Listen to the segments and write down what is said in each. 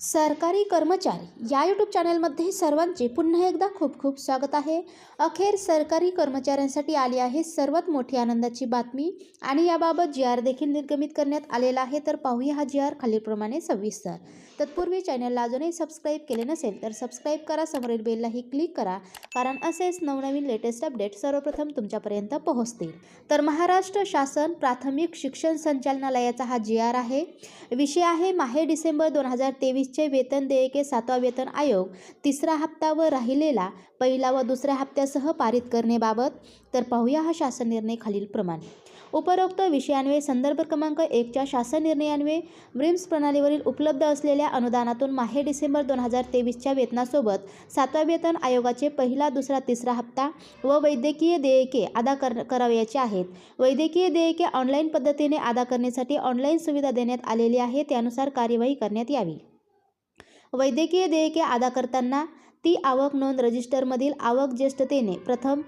सरकारी कर्मचारी या यूट्यूब चॅनलमध्ये सर्वांचे पुन्हा एकदा खूप खूप स्वागत आहे. अखेर सरकारी कर्मचाऱ्यांसाठी आली आहे सर्वात मोठी आनंदाची बातमी आणि याबाबत जी आर देखील निर्गमित करण्यात आलेला आहे. तर पाहूया हा जी आर खालीलप्रमाणे सविस्तर. तत्पूर्वी चॅनलला अजूनही सबस्क्राईब केले नसेल तर सबस्क्राईब करा. समोरील बेललाही क्लिक करा. कारण असेच नवनवीन लेटेस्ट अपडेट सर्वप्रथम तुमच्यापर्यंत पोहोचतील. तर महाराष्ट्र शासन प्राथमिक शिक्षण संचालनालयाचा हा जी आर आहे. विषय आहे माहे डिसेंबर दोन हजार तेवीसचे वेतन देयके सातवा वेतन आयोग तिसरा हप्ता व राहिलेला पहिला व दुसऱ्या हप्त्यासह पारित करणेबाबत तर पाहूया हा शासन निर्णय खालीलप्रमाणे उपरोक्त विषयान्वये संदर्भ क्रमांक एकच्या शासन निर्णयान्वये ब्रिम्स प्रणालीवरील उपलब्ध असलेल्या अनुदानातून माहे डिसेंबर दोन हजार तेवीसच्या वेतनासोबत सातवा वेतन आयोगाचे पहिला दुसरा तिसरा हप्ता व वैद्यकीय देयके अदा कर करावयाचे आहेत. वैद्यकीय देयके ऑनलाईन पद्धतीने अदा करण्यासाठी ऑनलाईन सुविधा देण्यात आलेली आहे त्यानुसार कार्यवाही करण्यात यावी. वैद्यकीय देयके अदा करताना ती आवक नोंद रजिस्टरमधील आवक ज्येष्ठतेने प्रथम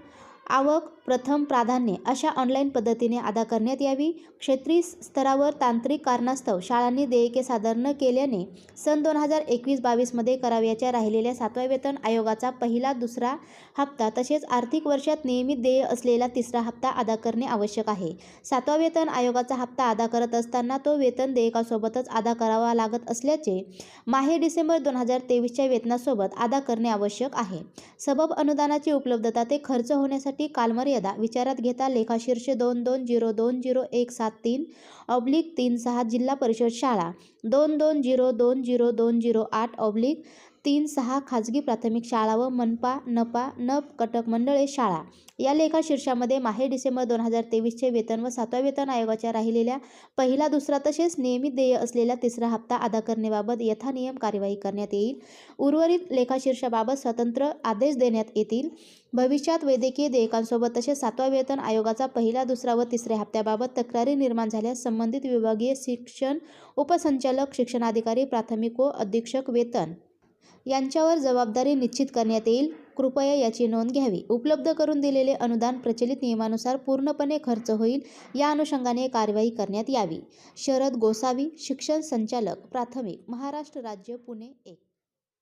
आवक प्रथम प्राधान्य अशा ऑनलाईन पद्धतीने अदा करण्यात यावी. क्षेत्रीय स्तरावर तांत्रिक कारणास्तव शाळांनी देयके सादर न केल्याने सन दोन हजार एकवीस बावीसमध्ये करावयाच्या राहिलेल्या सातव्या वेतन आयोगाचा पहिला दुसरा हप्ता तसेच आर्थिक वर्षात नियमित देय असलेला तिसरा हप्ता अदा करणे आवश्यक आहे. सातवा वेतन आयोगाचा हप्ता अदा करत असताना तो वेतन देयकासोबतच अदा करावा लागत असल्याचे माहे डिसेंबर दोन हजार तेवीसच्या वेतनासोबत अदा करणे आवश्यक आहे. सबब अनुदानाची उपलब्धता ते खर्च होण्यासाठी कालमर्यादा. विचारात घेता लेखाशीर्ष दोन दोन झिरो दोन झिरो एक सात तीन ऑब्लिक तीन सहा जिल्हा परिषद शाळा. दोन दोन झिरो दोन झिरो दोन झिरो आठ ऑब्लिक तीन सहा खाजगी प्राथमिक शाळा व मनपा नपा नप कटक मंडळे शाळा. या लेखाशीर्षामध्ये माहे डिसेंबर दोन हजार तेवीसचे वेतन व सातव्या वेतन आयोगाच्या राहिलेल्या पहिला दुसरा तसेच नियमित देय असलेला तिसरा हप्ता अदा करण्याबाबत यथानियम कार्यवाही करण्यात येईल. उर्वरित लेखाशीर्षाबाबत स्वतंत्र आदेश देण्यात येतील. भविष्यात वैद्यकीय देयकांसोबत तसेच सातवा वेतन आयोगाचा पहिला दुसरा व तिसऱ्या हप्त्याबाबत तक्रारी निर्माण झाल्यास संबंधित विभागीय शिक्षण उपसंचालक शिक्षणाधिकारी प्राथमिक व अधीक्षक वेतन यांच्यावर जबाबदारी निश्चित करण्यात येईल. कृपया याची नोंद घ्यावी. उपलब्ध करून दिलेले अनुदान प्रचलित नियमानुसार पूर्णपणे खर्च होईल. या अनुषंगाने कारवाई करण्यात यावी. शरद गोसावी शिक्षण संचालक प्राथमिक महाराष्ट्र राज्य पुणे एक.